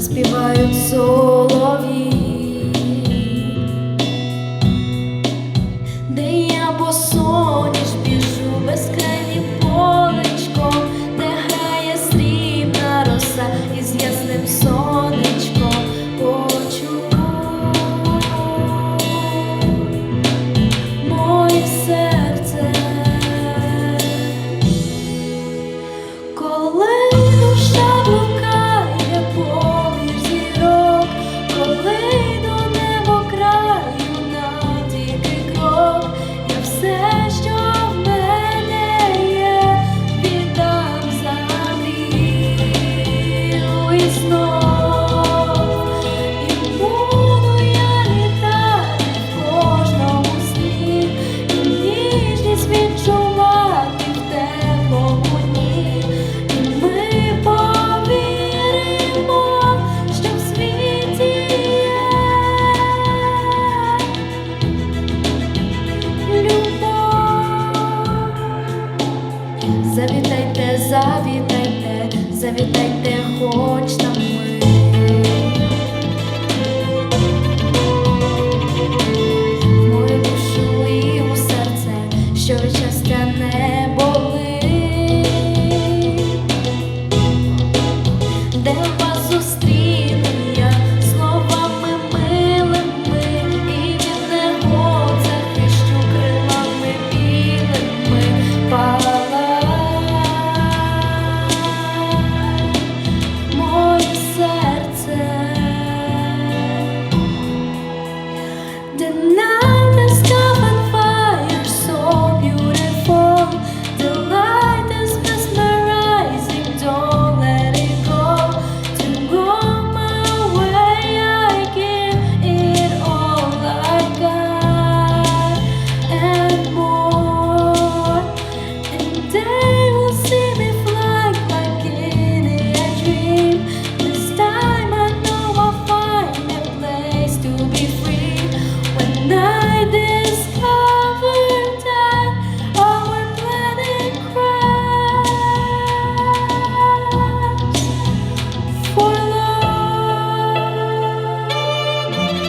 заспівають сон. завітайте хоч там ми. В душу і у серце, що від не болить, де вас зустріти.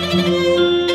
Graceful.